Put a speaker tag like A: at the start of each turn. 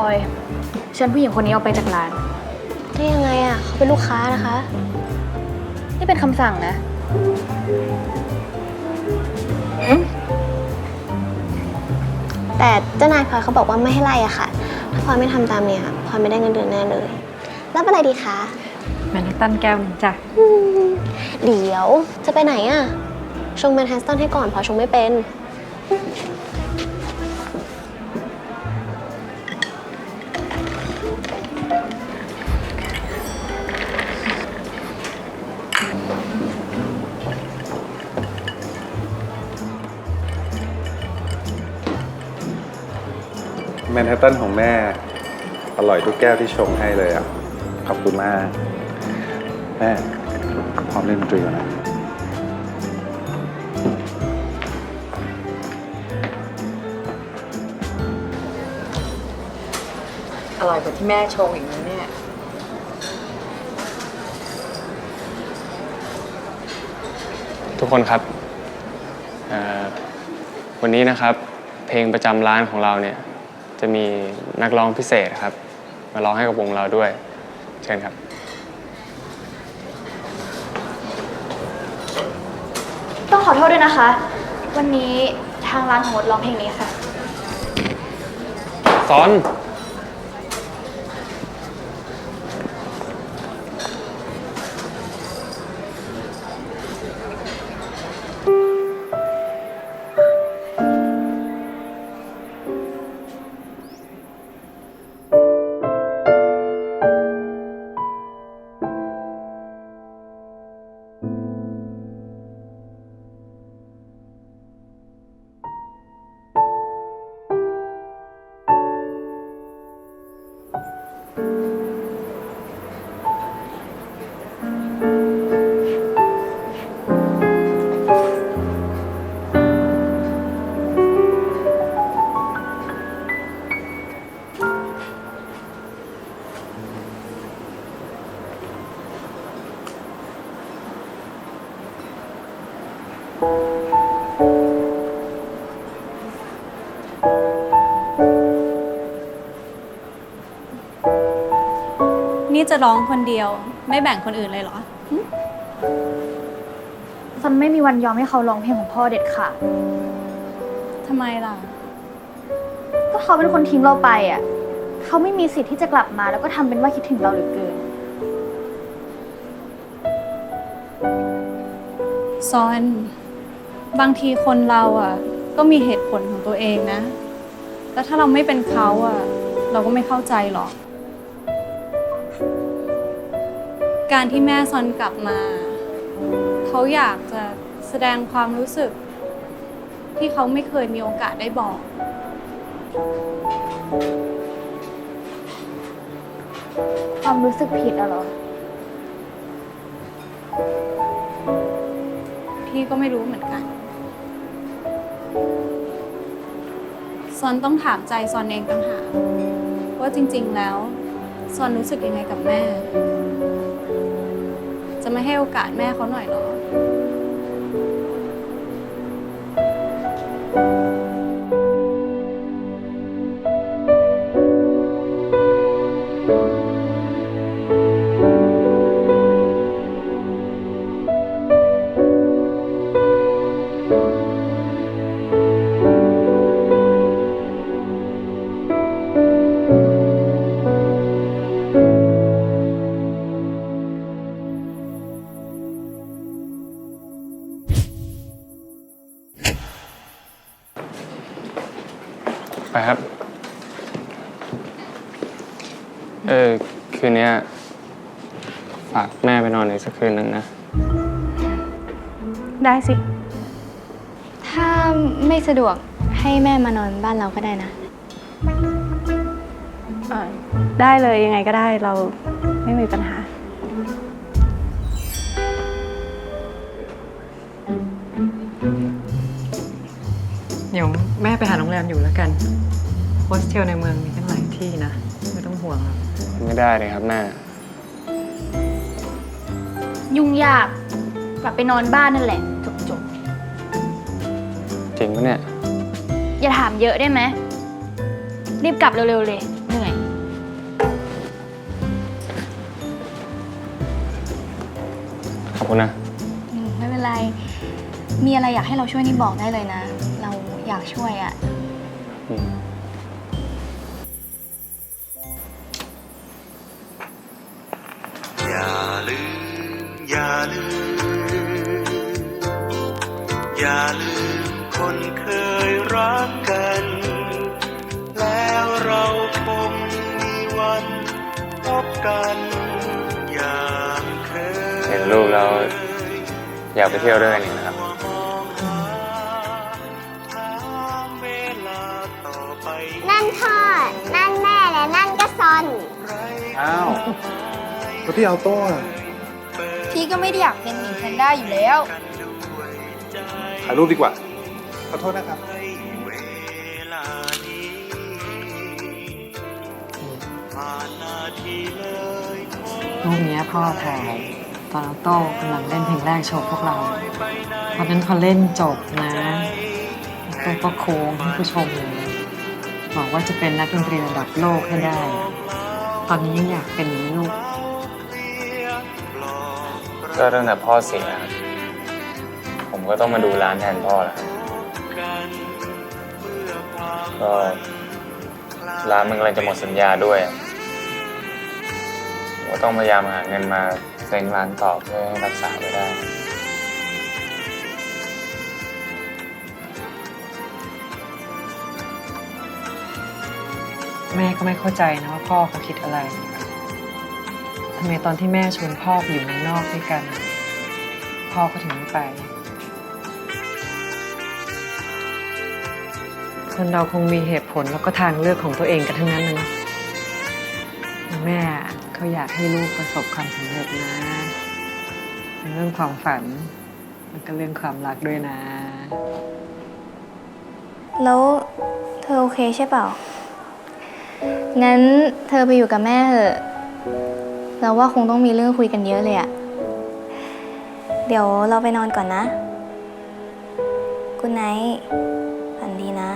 A: ลอ
B: ยเชิญผู้หญิงคนนี้ออกไปจากร้าน
A: ได้ยังไงอะเขาเป็นลูกค้านะคะ
B: นี่เป็นคำสั่งนะ
A: แต่เจ้านายพลอยเขาบอกว่าไม่ให้ไล่อะค่ะ ถ้าพลอยไม่ทำตามเนี่ยพลอยไม่ได้เงินเดือนแน่เลยรับอะไรดีคะ
C: แมนฮัตตันแก้วหนึงจ้ะ
A: อืมเดี๋ยวจะไปไหนอะชงแมนฮัสตันให้ก่อนเพราะชงไม่เป็น
D: แมนฮัตตันของแม่ อร่อยทุกแก้วที่ชงให้เลยอะ ขอบคุณมาก แม่พร้อมเล่นดนตรีก่อนนะ
C: อร่อยกว่าที่แม่ชงอีกนะเนี่ย
E: ทุกคนครับเอ่อวันนี้นะครับ เพลงประจำร้านของเราเนี่ย จะมีนักร้องพิเศษครับ มาร้องให้กับวงเราด้วย เชิญครับ
B: ต้องขอโทษด้วยนะคะ วันนี้ทางร้านของงดร้องเพลงนี้ค่ะ
E: สอน
F: นี่จะร้องคนเดียว ไม่แบ่งคนอื่นเลยเหรอ
B: ซันไม่มีวันยอมให้เขาร้องเพลงของพ่อเด็ดขาด
F: ทำไมล่ะ
B: ก็เขาเป็นคนทิ้งเราไปอะ เขาไม่มีสิทธิ์ที่จะกลับมา แล้วก็ทำเป็นว่าคิดถึงเราเหลือเกิน
F: ซอน บางทีคนเราอะ ก็มีเหตุผลของตัวเองนะ แล้วถ้าเราไม่เป็นเขาอะ เราก็ไม่เข้าใจหรอก การที่แม่ซอนกลับมา เขาอยากจะแสดงความรู้สึก ที่เขาไม่เคยมีโอกาสได้บอก
B: ความรู้สึกผิดอะเหรอ
F: พี่ก็ไม่รู้เหมือนกัน ซอนต้องถามใจซอนเองต่างหากว่าจริง ๆ แล้ว ซอนรู้สึกยังไงกับแม่ จะไม่ให้โอกาสแม่เขาหน่อยเหรอ
E: ครับ เออ คืนเนี้ยฝากแม่ไปนอนอีกสักคืนหนึ่งนะ
F: ได้สิ
A: ถ้าไม่สะดวกให้แม่มานอนบ้านเราก็ได้นะ
C: ได้เลยยังไงก็ได้เราไม่มีปัญหา เดี๋ยวแม่ไปหาโรงแรมอยู่แล้วกัน โฮสเทลในเมืองมีตั้งหลายที่นะ ไม่ต้องห่วงหรอก
E: ไม่ได้เลยครับแม่
G: ยุ่งยากกลับไปนอนบ้านนั่นแหละจบจบ
E: จริงปะเนี่ย
G: ๆอย่าถามเยอะได้ไหมรีบกลับเร็วๆเลยเหนื่อย
E: ขอบคุณนะ
G: อืมไม่เป็นไร มีอะไรอยากให้เราช่วยนี่บอกได้เลยนะ เราอยากช่วยอะ
E: อืม
H: อย่าลืมคนเคยรักกัน แล้วเราคงมีวันพบกันอย่างเคย
E: เห็นรูปแล้วอยากไปเที่ยวด้วยกันอีกนะครับ
H: ถามเวลาต่อไป
I: นั่นพ่อนั่นแม่และนั่นก็ซอน
J: อ้าวแล้วพี่เอาโต้อะ
G: พี่ก็ไม่ได้อยากเป็นหมีแพนด้าอยู่แล้ว
J: ถ่ายรูปดีกว่า ขอโทษนะครับ
H: เวลานี้ผ่านนาทีเลย
K: รูปเนี้ยพ่อถ่ายตอนน้องโต้กำลังเล่นเพลงแรกโชว์พวกเราตอนนั้นพอเล่นจบนะโต้ก็โค้งให้ผู้ชมเลยบอกว่าจะเป็นนักดนตรีระดับโลกให้ได้ ตอนนี้ยังอยากเป็นอยู่ไหมลูก
E: ก็ตั้งแต่พ่อเสียครับผม ก็ต้องมาดูร้านแทนพ่อแล้วครับก็ร้านมันกำลังจะหมดสัญญาด้วยก็ต้องพยายามหาเงินมาเซ็งร้านต่อเพื่อให้รักษาไว้ได้
K: แม่ก็ไม่เข้าใจนะว่าพ่อเขาคิดอะไรทำไมตอนที่แม่ชวนพ่อไปอยู่เมืองนอกด้วยกัน พ่อก็ถึงไม่ไป คนเราคงมีเหตุผลแล้วก็ทางเลือกของตัวเองกันทั้งนั้นนะนะแม่เขาอยากให้ลูกประสบความสำเร็จนะเป็นเรื่องความฝัน แล้วก็เรื่องความรักด้วยนะ
G: แล้วเธอโอเคใช่เปล่า งั้นเธอไปอยู่กับแม่เถอะเราว่าคงต้องมีเรื่องคุยกันเยอะเลยอะเดี๋ยวเราไปนอนก่อนนะ กุณไนท์ฝันดีนะ